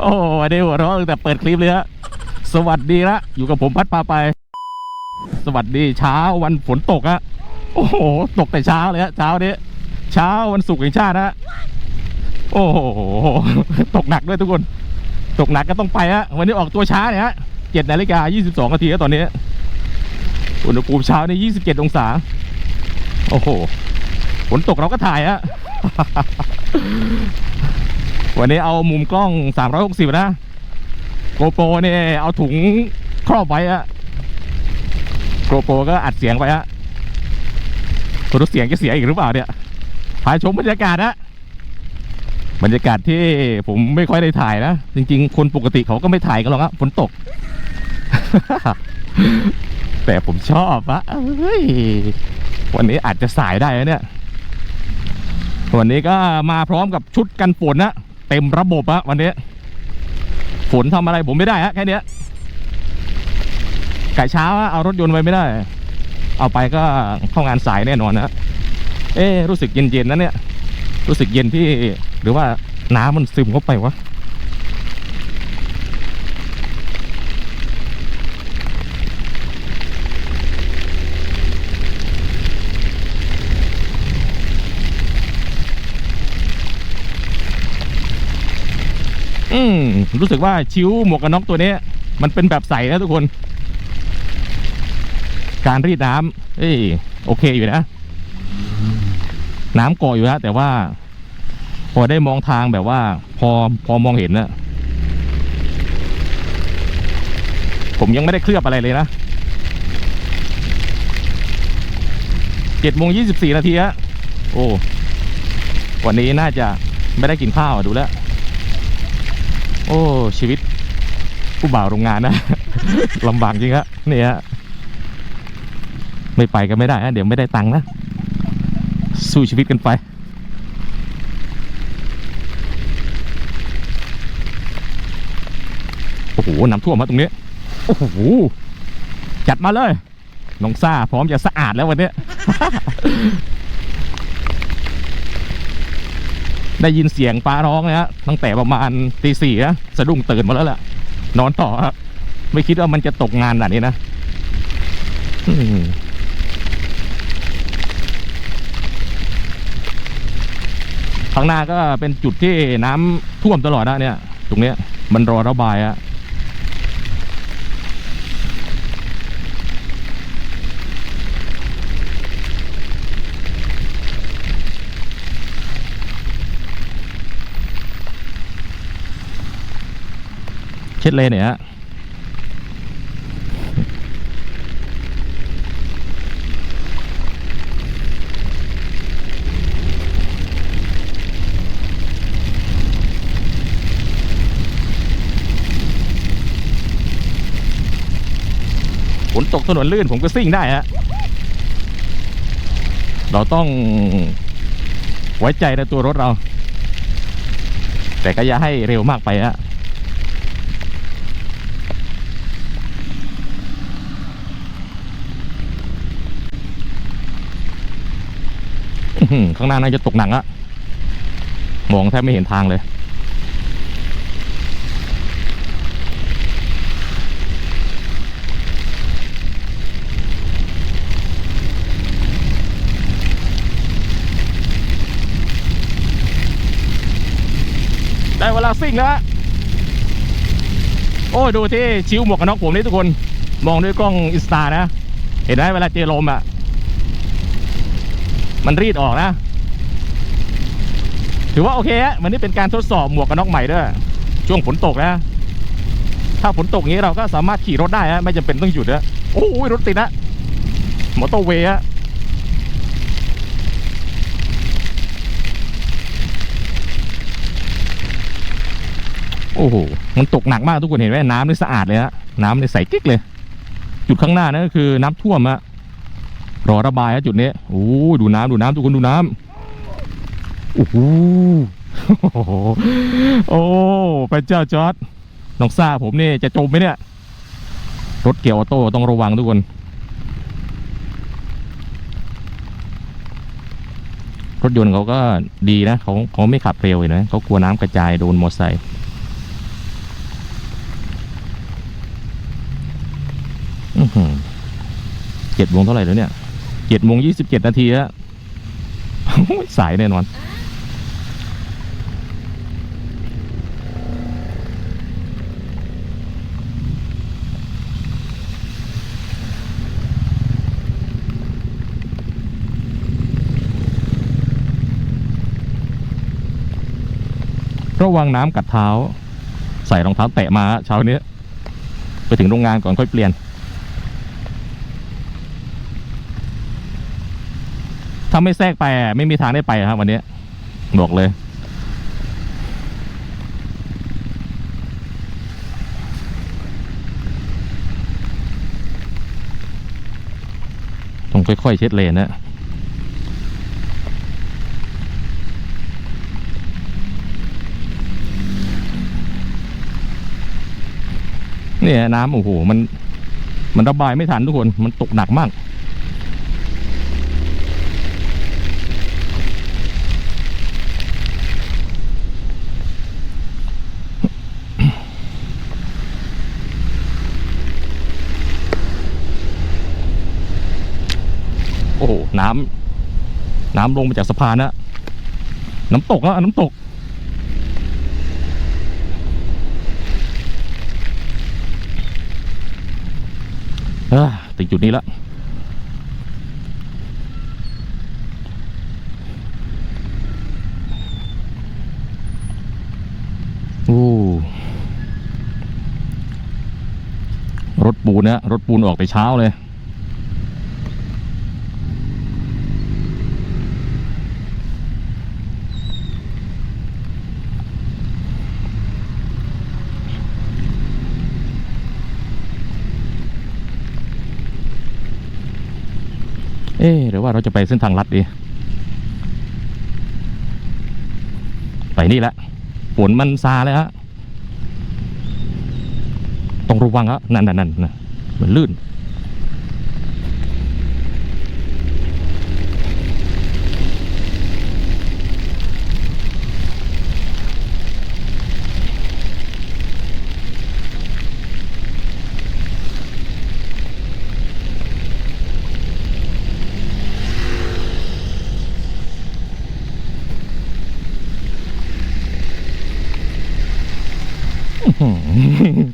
โอ้วันนี้หัวเราะตั้งแต่เปิดคลิปเลยฮะสวัสดีละอยู่กับผมพัดพาไป สวัสดีเช้าวันฝนตกฮะโอ้โหตกแต่เช้าเลยฮะเช้านี้เช้าวันศุกร์แห่งชาติฮะโอ้โหตกหนักด้วยทุกคน ตกหนักก็ต้องไปฮะวันนี้ออกตัวช้าเนี่ยฮะเจ็ดนาฬิกายี่สิบสองนาทีแล้วตอนนี้อุณหภูมิเช้านี่ยี่สิบเจ็ดองศา โอ้โหฝนตกเราก็ถ่ายฮะ วันนี้เอามุมกล้อง 360 นะ โกโปรเนี่ยเอาถุงครอบไว้อะโกโปรก็อัดเสียงไปฮะตัวเสียงจะเสียอีกหรือเปล่าเนี่ยพาชมบรรยากาศนะบรรยากาศที่ผมไม่ค่อยได้ถ่ายนะ จริง ๆ คนปกติเขาก็ไม่ถ่ายกันหรอกครับฝนตก แต่ผมชอบอะเฮ้ยวันนี้อาจจะสายได้นะเนี่ย วันนี้ก็มาพร้อมกับชุดกันฝนนะ เต็มระบบอะวันนี้ ฝนทำอะไรผมไม่ได้ฮะแค่เนี้ยไก่เช้าเอารถยนต์ไปไม่ได้ เอาไปก็เข้างานสายแน่นอนนะเอ๊รู้สึกเย็นๆนะเนี่ย รู้สึกเย็นที่หรือว่าน้ำมันซึมเข้าไปวะ อืมรู้สึกว่าชิวหมวกกันน็อกตัวนี้ มันเป็นแบบใสนะทุกคน การรีดน้ำเอ้ยโอเคอยู่นะ น้ำกาะอยู่แล้วแต่ว่า พอได้มองทางแบบว่า พอพอมองเห็นนะผมยังไม่ได้เคลือบอะไรเลยนะเจ็ดโมงยี่สิบสี่นาทีฮะโอ้ วันนี้น่าจะไม่ได้กินข้าวดูแล้ว โอ้ชีวิตผู้บ่าวโรงงานนะ ลำบากจริงฮะนี่ฮะไม่ไปก็ไม่ได้ฮะเดี๋ยวไม่ได้ตังค์นะ สู้ชีวิตกันไปโอ้โหน้ำท่วมมาตรงนี้โอ้โหจัดมาเลยน้องซ่าพร้อมจะสะอาดแล้ววันนี้ ได้ยินเสียงฟ้าร้องนะฮะตั้งแต่ประมาณตีสี่นะสะดุ้งตื่นมาแล้วแหละนอนต่อครับไม่คิดว่ามันจะตกงานแบบนี้นะข้างหน้าก็เป็นจุดที่น้ำท่วมตลอดนะเนี่ย ตรงเนี้ยมันรอระบายอะ ช็ดเลยเนี่ยฮะฝนตกถนนลื่นผมก็ซิ่งได้ฮะ เราต้องไว้ใจในตัวรถเรา แต่ก็อย่าให้เร็วมากไปฮะ อื้อหือ ข้างหน้าน่าจะตกหนักอะมองแทบไม่เห็นทางเลยได้เวลาซิ่งแล้ว โอ้ดูที่ชิวหมวกกันน็อกผมนี่ทุกคน มองด้วยกล้องอินสตานะ เห็นไหมเวลาเจอลมอะ มันรีดออกนะ ถือว่าโอเคฮะวันนี้เป็นการทดสอบหมวกกันน็อกใหม่ด้วย ช่วงฝนตกนะ ถ้าฝนตกอย่างนี้เราก็สามารถขี่รถได้ฮะไม่จำเป็นต้องหยุดนะโอ้ยรถติดนะมอเตอร์เวย์ฮะโอ้โห มันตกหนักมากทุกคนเห็นไหมน้ำนี่สะอาดเลยฮะ น้ำนี่ใสกิ๊กเลย จุดข้างหน้านั่นก็คือน้ำท่วมฮะ รอระบายฮะจุดนี้โอ้ดูน้ำดูน้ำทุกคนดูน้ำโอ้โหโอ้พระเจ้าจอร์ดน้องซ่าผมนี่จะจมไหมเนี่ย รถเกี่ยวออโต้ต้องระวังทุกคนรถยนต์เขาก็ดีนะเขาเขาไม่ขับเร็วเลยนะเขากลัวน้ำกระจายโดนมอเตอร์ไซค์เจ็ดโมงเท่าไหร่แล้วเนี่ย เจ็ดโมงยี่สิบเจ็ดนาทีแล้วสายแน่นอน ระวังน้ำกัดเท้า ใส่รองเท้าแตะมาเช้านี้ ไปถึงโรงงานก่อนค่อยเปลี่ยนาไม่แทรกไปไม่มีทางได้ไปครับ วันนี้บอกเลย ต้องค่อยๆเช็ดเลนนะเนี่ยน้ำโอ้โหมัน มันระบายไม่ทันทุกคน มันตกหนักมาก โอ้โห น้ำ น้ำลงมาจากสะพานนะน้ำตกอะน้ำตกออถึงจุดนี้แล้วโอ้รถปูนนี่ยรถปูนออกแต่เช้าเลย เอ๊ะหรือ ว่าเราจะไปเส้นทางลัดดี ไปนี่แหละฝนมันซาเลยฮะต้องระวังฮะนั่นนั่นนั่นนะมันลื่น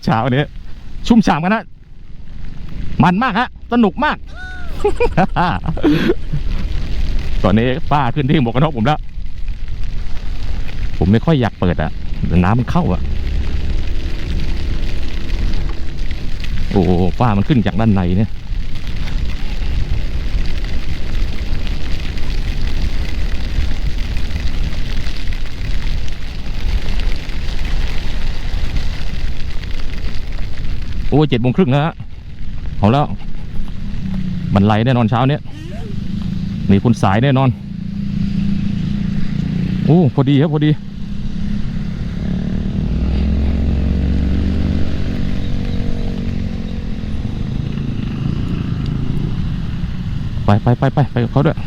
เช้าเนี้ยชุ่มฉ่ำกันนะ มันมากฮะ สนุกมาก ตอนนี้ป้าขึ้นที่หมวกกันน็อกผมแล้ว ผมไม่ค่อยอยากเปิดอะแต่น้ำมันเข้าอะโอ้ป้ามันขึ้นจากด้านในเนี่ย อ้เจ็ดโมงครึ่งแล้วฮะเอาแล้วบรรลัยแน่นอนเช้าเนี้ยมีคนสายแน่นอนโอ้พอดีครับพอดีไปไปไปไปไปกับเขาด้วย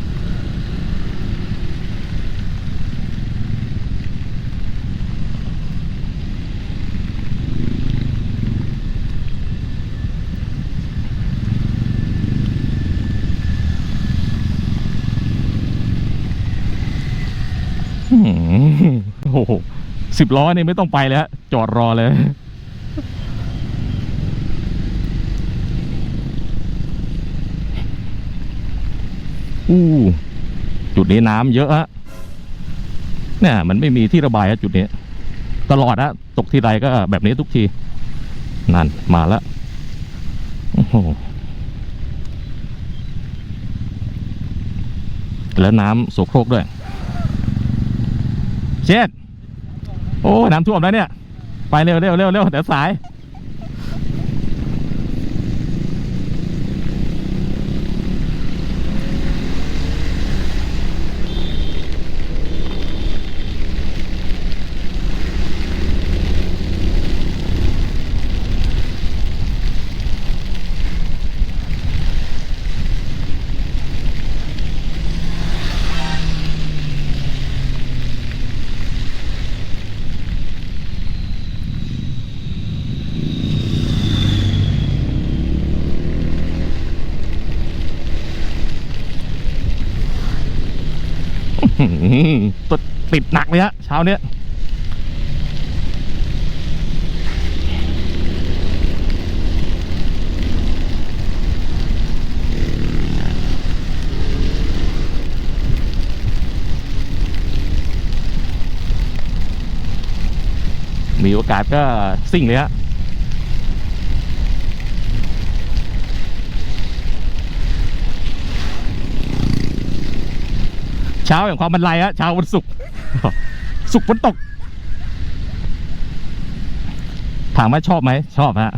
อื้อหือโอ้โห สิบล้อนี่ไม่ต้องไปเลยฮะจอดรอเลย อู้จุดนี้น้ำเยอะฮะเนี่ยมันไม่มีที่ระบายฮะจุดนี้ ตลอดฮะตกทีไรก็แบบนี้ทุกที นั่นมาแล้วโอ้โหแล้วน้ำโสโครกด้วย เช็ด โอ้น้ำท่วมแล้วเนี่ย ไปเร็วเร็วเร็วเร็วเดี๋ยวสาย ตดติดหนักเลยฮะเช้าเนี้ยมีโอกาสก็ซิ่งเลยฮะ เช้าอย่างความบรรลัยฮะเช้าวันศุกร์ศุกร์ฝนตก ถามว่าชอบไหมชอบฮะ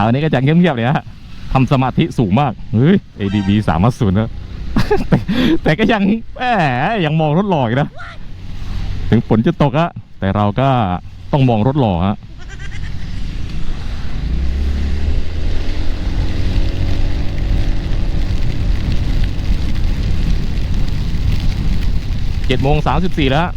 เช้านี้ก็จะเงียบๆเลยฮะทำสมาธิสูงมาก เฮ้ย ADB สามศูนย์นะแต่แต่ก็ยังแหมยังมองรถหล่ออยู่นะ ถึงฝนจะตกอะแต่เราก็ต้องมองรถหล่อฮะเจ็ดโมงสามสิบสี่แล้ว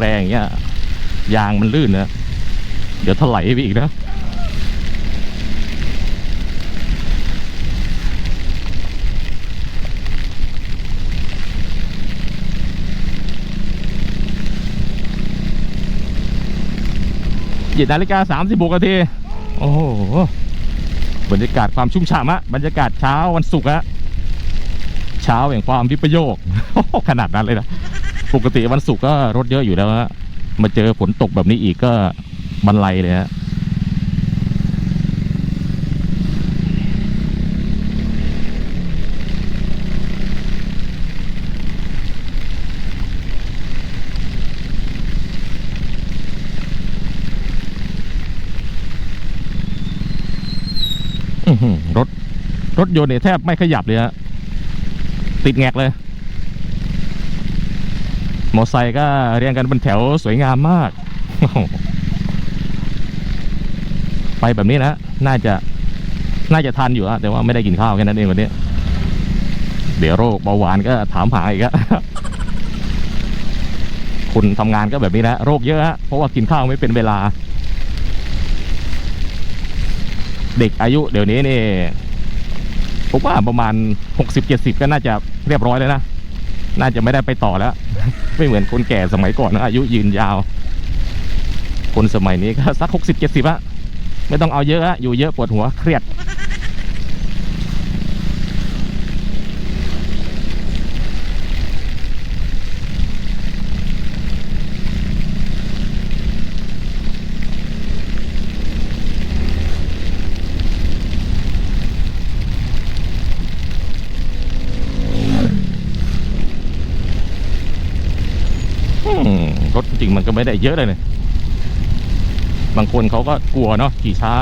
แรงๆอย่างเงี้ยยางมันลื่นนะเดี๋ยวถลายไปอีกนะเจ็ดนาฬิกาสามสิบหกนาที โอ้โห บรรยากาศความชุ่มฉ่ำอะบรรยากาศเช้าวันศุกร์อะเช้าแห่งความวิปโยค ขนาดนั้นเลยนะ ปกติวันศุกร์ก็รถเยอะอยู่แล้วฮะมาเจอฝนตกแบบนี้อีกก็บรรลัยเลยฮะอือหือรถ รถยนต์เนี่ยแทบไม่ขยับเลยฮะติดแงกเลย มอไซค์ก็เรียงกันเป็นแถวสวยงามมาก ไปแบบนี้นะ น่าจะน่าจะทันอยู่อะแต่ว่าไม่ได้กินข้าวแค่นั้นเองวันนี้ เดี๋ยวโรคเบาหวานก็ถามหาอีกอะคุณทำงานก็แบบนี้นะโรคเยอะฮะเพราะว่ากินข้าวไม่เป็นเวลา เด็กอายุเดี๋ยวนี้นี่ผมว่าประมาณหกสิบเจ็ดสิบก็น่าจะเรียบร้อยแล้วนะ น่าจะไม่ได้ไปต่อแล้ว ไม่เหมือนคนแก่สมัยก่อนนะอายุยืนยาว คนสมัยนี้ก็สักหกสิบเจ็ดสิบอะไม่ต้องเอาเยอะอะอยู่เยอะปวดหัวเครียด อืม ริงมันก็ไม่ได้เยอะเลยเนี่ยบางคนเขาก็กลัวเนาะขี่ช้า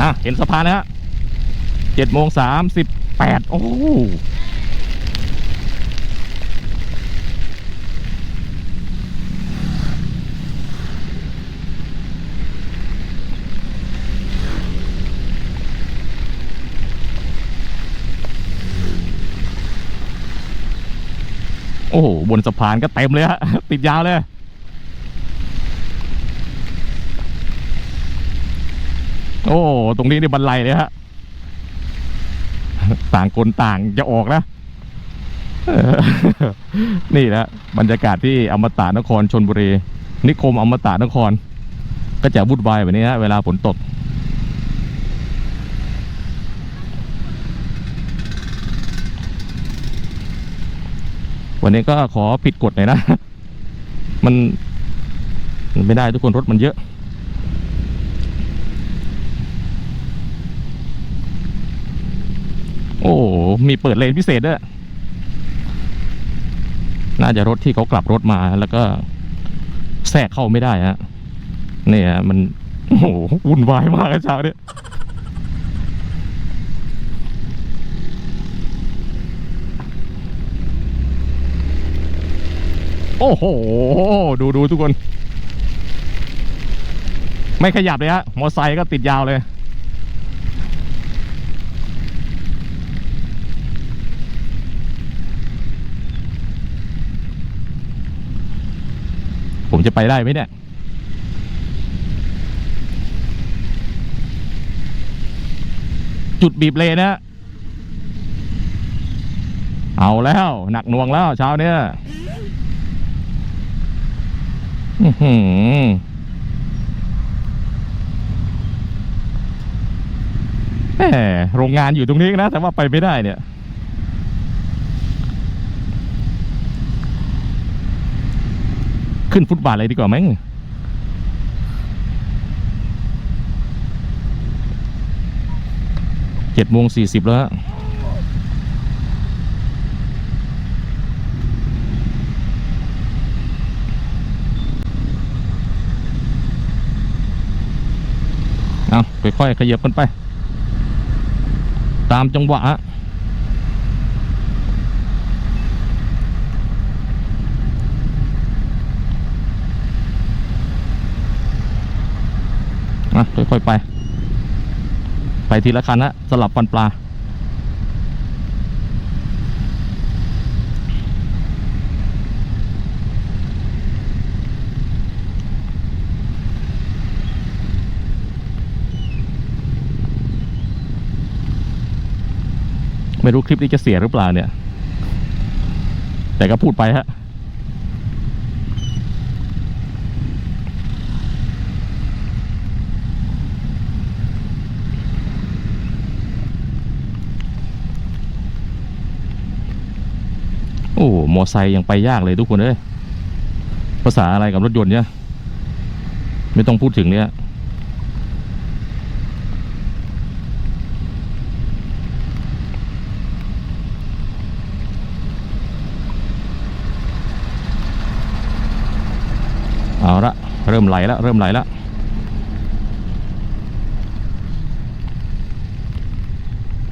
อะ เห็นสะพานแล้วเจ็ดโมงสามสิบแปดโอ้ โอ้โหบนสะพานก็เต็มเลยฮะติดยาวเลย โอ้ตรงนี้นี่บันไลเลยฮะต่างคนต่างจะออกนะนี่นะบรรยากาศที่อมตะนครชนบุรี นิคมอมตะนคร ก็จะวุ่นวายแบบนี้ฮะเวลาฝนตก วันนี้ก็ขอผิดกฎหน่อยนะ มันมันไม่ได้ทุกคนรถมันเยอะ โอ้มีเปิดเลนพิเศษด้วย น่าจะรถที่เขากลับรถมาแล้วก็แทรกเข้าไม่ได้ฮะเนี่ยมัน โอ้โหวุ่นวายมากเช้าเนี่ย โอ้โห ดูดูทุกคน ไม่ขยับเลยฮะ มอไซค์ก็ติดยาวเลยผมจะไปได้ไหมเนี่ย จุดบีบเลนนะ เอาแล้ว หนักหน่วงแล้วเช้าเนี้ย แหมโรงงานอยู่ตรงนี้นะ แต่ว่าไปไม่ได้เนี่ย ขึ้นฟุตบาทเลยดีกว่ามั้งเจ็ดโมงสี่สิบแล้ว เอาค่อยๆขยับกันไป ตามจังหวะฮะค่อยๆไป ไปทีละคันนะสลับฟันปลา ไม่รู้คลิปนี้จะเสียหรือเปล่าเนี่ย แต่ก็พูดไปฮะโอ้มอไซค์ยังไปยากเลยทุกคนเอ้ยภาษาอะไรกับรถยนต์เนี่ย ไม่ต้องพูดถึงเนี่ย เอาละเริ่มไหลแล้วเริ่มไหลแล้ว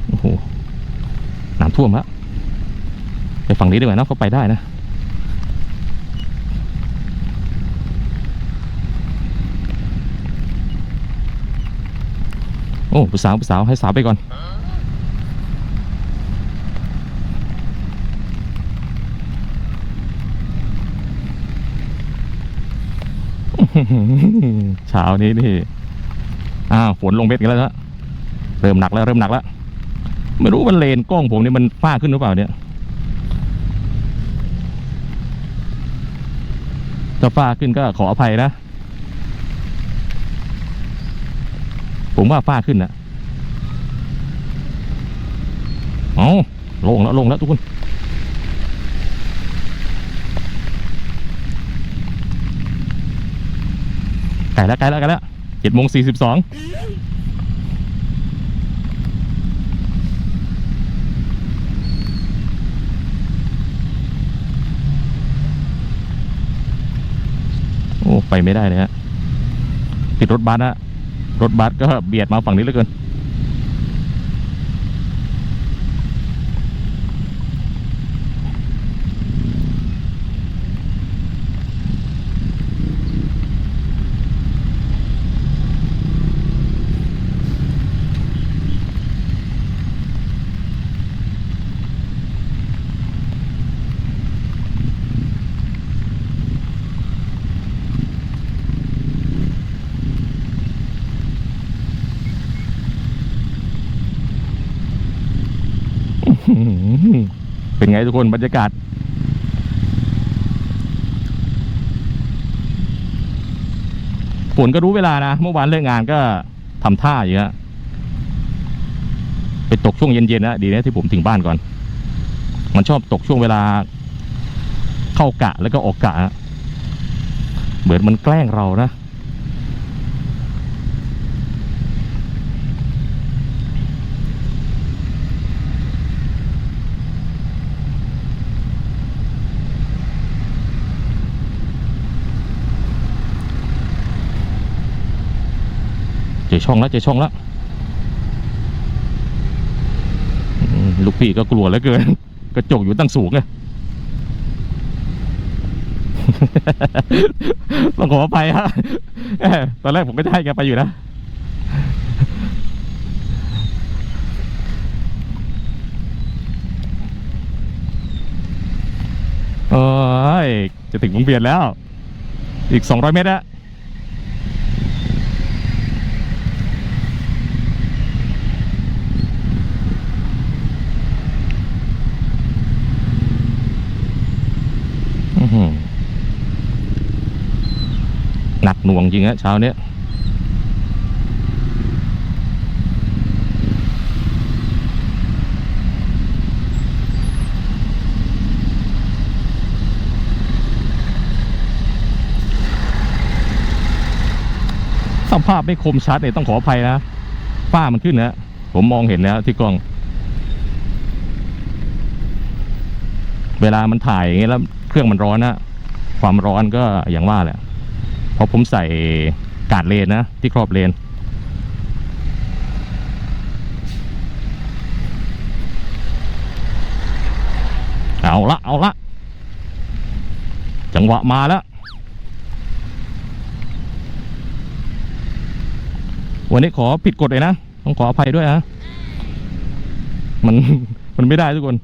โอ้โหน้ำท่วมแล้วไปฝั่งนี้ดีกว่านะเขาไปได้นะโอ้ผู้สาวผู้สาวให้สาวไปก่อน เช้านี้นี่อ้าวฝนลงเม็ดกันแล้วฮะเริ่มหนักแล้วเริ่มหนักแล้วไม่รู้มันเลนกล้องผมนี่มันฟ้าขึ้นหรือเปล่าเนี่ยถ้าฟ้าขึ้นก็ขออภัยนะ ผมว่าฟ้าขึ้นนะเอาลงแล้วลงแล้วทุกคน ไกลแล้วไกลแล้วไกลแล้วเจ็ดโมงสี่สิบสองโอ้ไปไม่ได้เลยฮะติดรถบัสนะรถบัสก็เบียดมาฝั่งนี้เหลือเกิน โอเป็น ไงทุกคนบรรยากาศ ฝนก็รู้เวลานะ เมื่อวานเลิกงานก็ทำท่าอยู่ฮะไปตกช่วงเย็นๆนะดีนะที่ผมถึงบ้านก่อน มันชอบตกช่วงเวลา เข้ากะแล้วก็ออกกะฮะเหมือนมันแกล้งเรานะ อช่องแล้วเจอช่องแล้วลูกพี่ก็กลัวเหลือเกิน กระจกอยู่ตั้งสูงไงต้องขออภัยฮะตอนแรกผมก็จะให้แกไปอยู่นะโอ้ยจะถึงวงเวียนแล้ว อีก 200 เมตรอะอื้ หนักหน่วงจริงฮะเช้าเนี้ยสภาพไม่คมชัดเนี่ยต้องขออภัยนะฝ้ามันขึ้นนะผมมองเห็นนะที่กล้อง เวลามันถ่ายอย่างเงี้ยแล้วเครื่องมันร้อนนะความร้อนก็อย่างว่าแหละเพราะผมใส่กาดเลนนะ ที่ครอบเลน เอาละเอาละจังหวะมาแล้ว วันนี้ขอผิดกฎเลยนะ ต้องขออภัยด้วยนะมันมันไม่ได้ทุกคน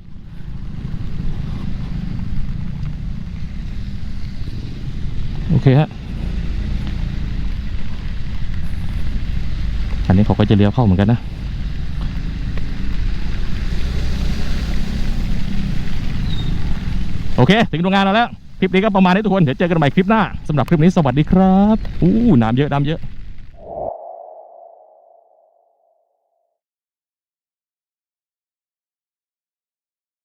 โอเคฮะอันนี้เขาก็จะเลี้ยวเข้าเหมือนกันนะโอเค ถึงโรงงานเราแล้ว คลิปนี้ก็ประมาณนี้ทุกคน เดี๋ยวเจอกันใหม่คลิปหน้าสำหรับคลิปนี้สวัสดีครับอู้น้ำเยอะน้ำเยอะ